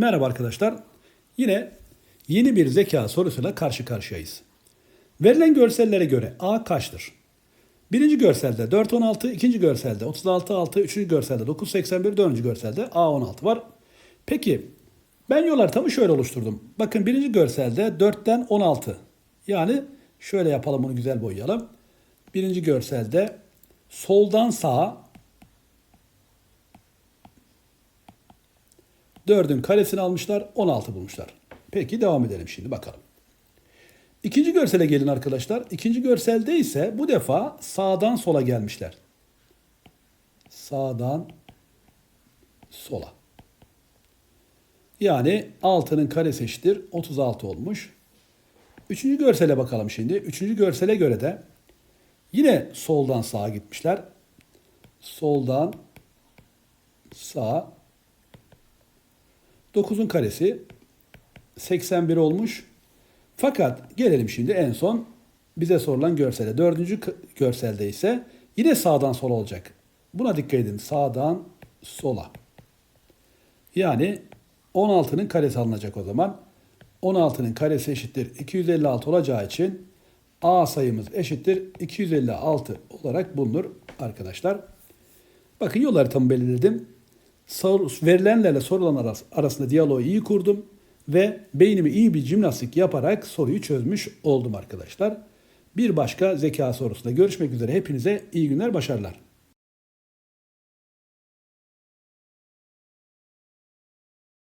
Merhaba arkadaşlar. Yine yeni bir zeka sorusuyla karşı karşıyayız. Verilen görsellere göre A kaçtır? Birinci görselde 416, ikinci görselde 366, üçüncü görselde 981, dördüncü görselde A16 var. Peki ben yol haritamı şöyle oluşturdum. Bakın birinci görselde 4'ten 16. Yani şöyle yapalım bunu güzel boyayalım. Birinci görselde soldan sağa 4'ün karesini almışlar 16 bulmuşlar. Peki devam edelim şimdi bakalım. İkinci görsele gelin arkadaşlar. İkinci görselde ise bu defa sağdan sola gelmişler. Sağdan sola. Yani 6'nın karesi eşittir 36 olmuş. Üçüncü görsele bakalım şimdi. Üçüncü görsele göre de yine soldan sağa gitmişler. Soldan sağa 9'un karesi 81 olmuş. Fakat gelelim şimdi en son bize sorulan görsele. Dördüncü görselde ise yine sağdan sola olacak. Buna dikkat edin. Sağdan sola. Yani 16'nın karesi alınacak o zaman. 16'nın karesi eşittir 256 olacağı için A sayımız eşittir 256 olarak bulunur arkadaşlar. Bakın yol haritamı belirledim. Verilenlerle sorulan aras- arasında diyaloğu iyi kurdum ve beynimi iyi bir jimnastik yaparak soruyu çözmüş oldum arkadaşlar. Bir başka zeka sorusunda görüşmek üzere. Hepinize iyi günler, başarılar.